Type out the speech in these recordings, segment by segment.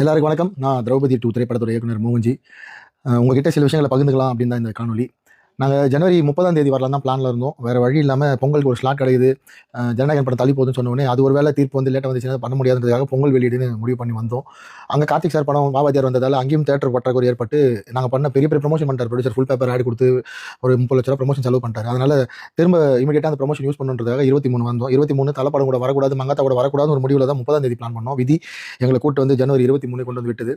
எல்லாருக்கும் வணக்கம். நான் திரௌபதி டூ திரைப்படத்தோட இயக்குனர் மோகன்ஜி உங்ககிட்ட சில விஷயங்களை பகிர்ந்துக்கலாம் அப்படின்னு தான் இந்த காணொலி நாங்கள் ஜனவரி முப்பதாம் தேதி வரலாம் தான் பிளானில் இருந்தோம். வேறு வழி இல்லாமல் பொங்கலுக்கு ஒரு ஸ்லாட் கிடைக்குது. ஜனநாயகன் படம் தள்ளி போகுதுன்னு சொன்ன அது ஒரு வேளை தீர்ப்பு வந்து லேட்டாக வந்துச்சுன்னா பண்ண முடியாதுன்றதுக்காக பொங்கல் வெளியீடுன்னு முடிவு பண்ணி வந்தோம். அங்கே கார்த்திக் சார் படம் பாபாஜியார் வந்ததால் அங்கேயும் தேட்டர் பற்றாக்குறை ஏற்பட்டு நாங்கள் பண்ண பெரிய பெரிய ப்ரொமோஷன் பண்ணிட்டார். ப்ரொடியூசர் ஃபுல் பேப்பர் ஆடி கொடுத்து ஒரு முப்பது லட்ச ரூபா ப்ரொமோஷன் செலவு பண்ணிட்டார். அதனால் திரும்ப இமீடியட்டாக அந்த ப்ரொமோஷன் யூஸ் பண்ணுறதுக்காக இருபத்தி மூணு வந்தோம். இருபத்தி மூணு தலைப்படம் கூட வரக்கூடாது மங்காத்தா கூட வரக்கூடாது ஒரு முடிவில் தான் முப்பதாம் தேதி பிளான் பண்ணோம். விதி எங்களை கூட்டு வந்து ஜனவரி இருபத்தி மூணு கொண்டு வந்து விட்டது.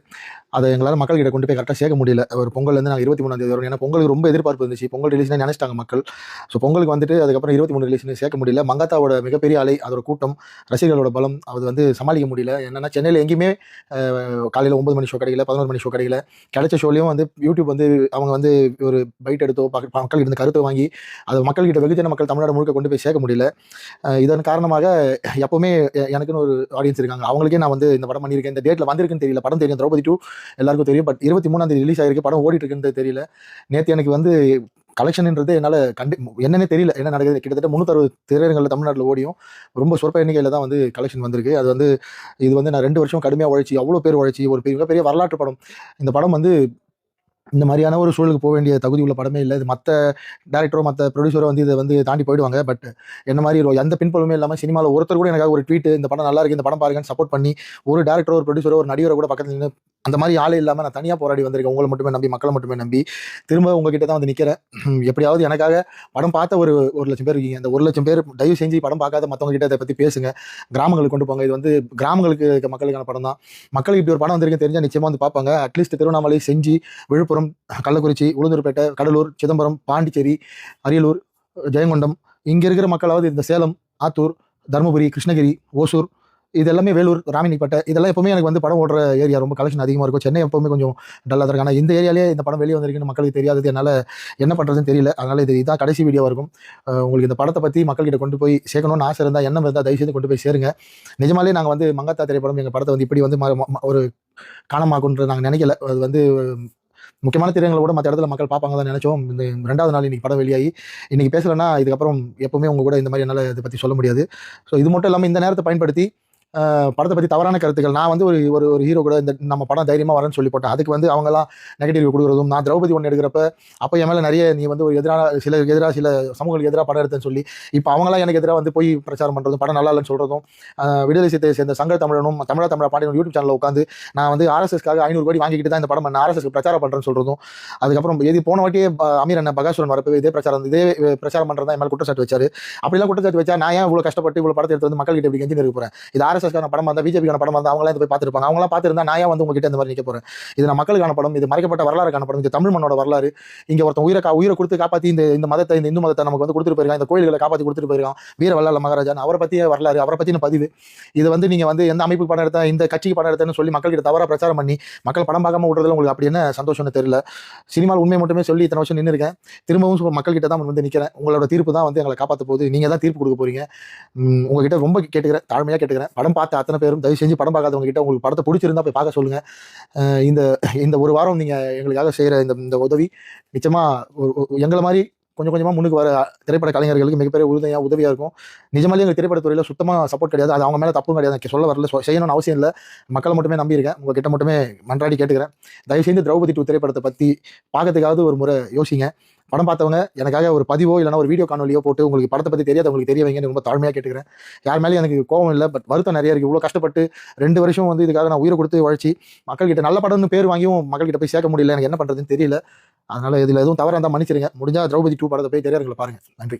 அதை எங்களால் மக்கள் கிட்ட கொண்டு போய் கரெக்டாக சேர்க்க முடியல. ஒரு பொங்கல் வந்து நாங்கள் இருபத்தி மூணாம் தேதி வரும் ஏன்னா பொங்கலுக்கு ரொம்ப எதிர்பார்ப்பு இருந்துச்சு. பொங்கல் ரிலீஸ்னு நினைச்சிட்டாங்க மக்கள். ஸோ பொங்கலுக்கு வந்துட்டு அதுக்கப்புறம் இருபத்தி மூணு ரிலீஸ்னு சேர்க்க முடியல. மங்காத்தாவோட மிகப்பெரிய அலை அதோட கூட்டம் ரசிகர்களோட பலம் அது வந்து சமாளிக்க முடியல. என்னன்னா சென்னையில் எங்கேயுமே காலையில் ஒன்பது மணி ஷோ கிடைக்கல பதினோரு மணி ஷோ கிடைக்கல. கிடைச்ச ஷோலையும் வந்து யூடியூப் வந்து அவங்க வந்து ஒரு பைட் எடுத்தோ மக்கள் இருந்து கருத்தை வாங்கி அது மக்கள்கிட்ட வெகுஜன மக்கள் தமிழ்நாடு முழுக்க கொண்டு போய் சேர்க்க முடியல. இதன் காரணமாக எப்பவுமே எனக்குன்னு ஒரு ஆடியன்ஸ் இருக்காங்க. அவங்களுக்கே நான் வந்து இந்த படம் பண்ணியிருக்கேன். இந்த டேட்டில் வந்திருக்குன்னு தெரியல. படம் தெரியும். திரௌபதி டூ எல்லாருக்கும் தெரியும். பட் இருபத்தி மூணாம் தேதி ரிலீஸ் ஆயிருக்கு. படம் ஓடிட்டு இருக்குன்னு தெரியல. நேற்று எனக்கு வந்து கலெக்ஷன்ன்றது என்னால் கண்டு என்னன்னே தெரியல. என்ன நடக்குது? கிட்டத்தட்ட முந்நூற்றறுபது திரையரங்களில் தமிழ்நாட்டில் ஓடியும். ரொம்ப சொற்ப எண்ணிக்கையில் தான் வந்து கலெக்ஷன் வந்திருக்கு. அது வந்து இது வந்து நான் ரெண்டு வருஷம் கடுமையாக உழைச்சி அவ்வளோ பேர் உழைச்சி ஒரு பெரிய பெரிய வரலாற்று படம். இந்த படம் வந்து இந்த மாதிரியான ஒரு சூழலுக்கு போக வேண்டிய தகுதி உள்ள படமே இல்லை. இது மற்ற டேரக்டரோ மற்ற ப்ரொடியூசரோ வந்து இதை வந்து தாண்டி போயிடுவாங்க. பட் என்ன மாதிரி எந்த பின்புலமே இல்லாமல் சினிமாவில் ஒருத்தர் கூட எனக்காக ஒரு ட்வீட் இந்த படம் நல்லா இருக்கு இந்த படம் பாருங்கன்னு சப்போர்ட் பண்ணி ஒரு டேரக்டரோ ஒரு ப்ரொடியூசரோ ஒரு நடிகரோ கூட பக்கத்தில் நின்று அந்த மாதிரி ஆளே இல்லாமல் நான் தனியாக போராடி வந்திருக்கேன். உங்களை மட்டுமே நம்பி மக்களை மட்டுமே நம்பி. திரும்ப உங்ககிட்ட தான் வந்து நிற்கிறேன் எப்படியாவது எனக்காக படம் பார்த்த ஒரு ஒரு லட்சம் பேர் இருக்கீங்க. அந்த ஒரு லட்சம் பேர் தயவு செஞ்சு படம் பார்க்காத மற்றவங்க கிட்ட அதை பற்றி பேசுங்க. கிராமங்களுக்கு கொண்டு போங்க. இது வந்து கிராமங்களுக்கு இருக்க மக்களுக்கான படம் தான் மக்களுக்கு இப்படி ஒரு படம் வந்திருக்கு தெரிஞ்சால் நிச்சயமாக வந்து பார்ப்பாங்க. அட்லீஸ்ட் திருவண்ணாமலை செஞ்சு விழுப்புரம் கள்ளக்குறிச்சி உளுந்தூர்பேட்டை கடலூர் சிதம்பரம் பாண்டிச்சேரி அரியலூர் ஜெயங்கொண்டம் இங்கே இருக்கிற மக்களாவது இந்த சேலம் ஆத்தூர் தருமபுரி கிருஷ்ணகிரி ஓசூர் இது எல்லாமே வேலூர் ராமினிப்பேட்டை இதெல்லாம் எப்பவுமே எனக்கு வந்து படம் ஓடுற ஏரியா. ரொம்ப கலெக்ஷன் அதிகமாக இருக்கும். சென்னை எப்பவுமே கொஞ்சம் டல்லாக தான் ஆனால் இந்த ஏரியாலே இந்த படம் வெளியே வந்திருக்குன்னு மக்களுக்கு தெரியாதது என்னால் என்ன பண்ணுறதுன்னு தெரியல. அதனால் இது இதான் கடைசி வீடியோவாக இருக்கும். உங்களுக்கு இந்த படத்தை பற்றி மக்கள்கிட்ட கொண்டு போய் சேர்க்கணும்னு ஆசை இருந்தால் எண்ணம் இருந்தால் தயவு செய்து கொண்டு போய் சேருங்க. நிஜமாலே நாங்கள் வந்து மங்காத்தா திரைப்படம் எங்கள் படத்தை வந்து இப்படி வந்து ஒரு காணமாக்குன்றது நாங்கள் நினைக்கல. அது வந்து முக்கியமான திரையங்களை கூட மற்ற இடத்துல மக்கள் பார்ப்பாங்க தான் நினைச்சோம். இந்த ரெண்டாவது நாள் இன்னைக்கு படம் வெளியாகி இன்னைக்கு பேசலைன்னா இதுக்கப்புறம் எப்பவுமே உங்க கூட இந்த மாதிரி என்னால் இதை பற்றி சொல்ல முடியாது. ஸோ இது மட்டும் இல்லாமல் இந்த நேரத்தை பயன்படுத்தி படத்தை பற்றி தவறான கருத்துக்கள். நான் வந்து ஒரு ஒரு ஒரு ஹீரோ கூட இந்த நம்ம படம் தைரியமாக வரேன்னு சொல்லி போட்டேன். அதுக்கு வந்து அவங்கலாம் நெகட்டிவ் கொடுக்குறதும் நான் திரௌபதி ஒன்று எடுக்கிறப்ப அப்போ என் மேலே நிறைய நீ வந்து ஒரு எதிரான சில எதிராக சில சமூகங்களுக்கு எதிராக படம் எடுத்தேன்னு சொல்லி இப்போ அவங்களாம் எனக்கு எதிராக வந்து போய் பிரச்சாரம் பண்ணுறதும் படம் நல்லா இல்லைன்னு சொல்கிறதும் விடுதலை சித்தை சேர்ந்த சங்க தமிழனும் தமிழா தமிழா பாண்டியன் யூடியூப் சேனலில் உட்காந்து நான் வந்து ஆர்எஸ்எஸ்க்காக ஐநூறு கோடி வாங்கிக்கிட்டு தான் இந்த படம் நான் ஆர்எஸ்எஸ் பிரச்சாரம் பண்ணுறேன்னு சொல்கிறதும் அதுக்கப்புறம் இது போன வாட்டியே அமீர் அண்ணன் பகாசுரன் வரப்போ இதே பிரச்சாரம் இதே பிரச்சாரம் பண்ணுறது தான் என் மேலே குற்றச்சாட்டு வச்சார். அப்படிலாம் குற்றச்சாட்டு வச்சா நான் ஏன் இவ்வளோ கஷ்டப்பட்டு இவ்வளோ படத்தை எடுத்து வந்து மக்கள்கிட்ட இப்படி கெஞ்சி இருக்க போகிறேன் இது ஆர்எஸ்எஸ்க்கான படமாக இருந்தால் பிஜேபிக்கான படமாக இருந்தால் அவங்களாம் இதை போய் பார்த்துருப்பாங்க. அவங்களாம் பார்த்துருந்தா நான் ஏன் வந்து உங்ககிட்ட இந்த மாதிரி நிற்க போகிறேன் இது நான் மக்களுக்கான படம் இது மறைக்கப்பட்ட வரலாறுக்கான படம் இது தமிழ் மண்ணோட வரலாறு. இங்கே ஒருத்தன் உயிரை கா உயிரை கொடுத்து காப்பாற்றி இந்த இந்த மதத்தை இந்த இந்து மதத்தை நமக்கு வந்து கொடுத்துட்டு போயிருக்கான் இந்த கோயில்களை காப்பாற்றி கொடுத்துட்டு போயிருக்கான். வீர வல்லால மகாராஜா அவரை பற்றிய வரலாறு அவரை பற்றின பதிவு. இது வந்து நீங்கள் வந்து எந்த அமைப்பு படம் எடுத்தா இந்த கட்சிக்கு படம் எடுத்தேன்னு சொல்லி மக்கள்கிட்ட தவறாக பிரச்சாரம் பண்ணி மக்கள் படம் பார்க்காம விடுறதுல உங்களுக்கு அப்படி என்ன சந்தோஷம்னு தெரியல. சினிமாவில் உண்மை மட்டுமே சொல்லி இத்தனை வருஷம் நின்று இருக்கேன். திரும்பவும் மக்கள்கிட்ட தான் வந்து நிற்கிறேன் உங்களோட தீர்ப்பு தான் வந்து எங்களை காப்பாற்ற போகுது. நீங்கள் தான் தீர்ப்பு கொடுக்க போகிறீங்க உங்ககிட்ட ரொம்ப கேட்டுக்கிறேன் தாழ்மையாக கேட்டுக்கிறேன். படம் பார்த்த அத்தனை பேரும் தயவு செஞ்சு படம் பார்க்காதவங்க கிட்ட உங்களுக்கு படத்தை பிடிச்சிருந்தா போய் பார்க்க சொல்லுங்க. இந்த இந்த ஒரு வாரம் நீங்கள் எங்களுக்காக செய்கிற இந்த இந்த உதவி நிச்சயமாக ஒரு எங்களை மாதிரி கொஞ்சம் கொஞ்சமாக முன்னுக்கு வர திரைப்பட கலைஞர்களுக்கு மிகப்பெரிய உறுதியாக உதவியாக இருக்கும். நிஜமாலே எங்கள் திரைப்படத்துறையில் சுத்தமாக சப்போர்ட் கிடையாது. அது அவங்க மேலே தப்பும் கிடையாது. எனக்கு சொல்ல வரல. செய்யணும்னு அவசியம் இல்லை. மக்களை மட்டுமே நம்பியிருக்கேன் உங்கள் கிட்ட மட்டுமே மன்றாடி கேட்டுக்கிறேன். தயவுசெய்து திரௌபதி டூ திரைப்படத்தை பற்றி பார்க்கறதுக்காவது ஒரு முறை யோசிங்க. படம் பார்த்தவங்க எனக்காக ஒரு பதிவோ இல்லைனா ஒரு வீடியோ காணொலியோ போட்டு உங்களுக்கு படத்தை பற்றி தெரியாத உங்களுக்கு தெரிய வைங்கன்னு ரொம்ப தாழ்மையாக கேட்டுக்கிறேன். யார் மேலேயும் எனக்கு கோவம் இல்லை பட் வருத்தம் நிறைய இருக்குது இவ்வளோ கஷ்டப்பட்டு ரெண்டு வருஷம் வந்து இதுக்காக நான் உயிரை கொடுத்து உழைச்சி மக்கள்கிட்ட நல்ல படம்னு பேர் வாங்கியும் மக்கள்கிட்ட போய் சேர்க்க முடியல. எனக்கு என்ன பண்ணுறதுன்னு தெரியல. அதனால் இதில் எதுவும் தவறாக இருந்தால் மன்னிச்சிருங்க. முடிஞ்சால் திரௌபதி டூ படத்தை போய் தெரியாதுங்களை பாருங்கள் நன்றி.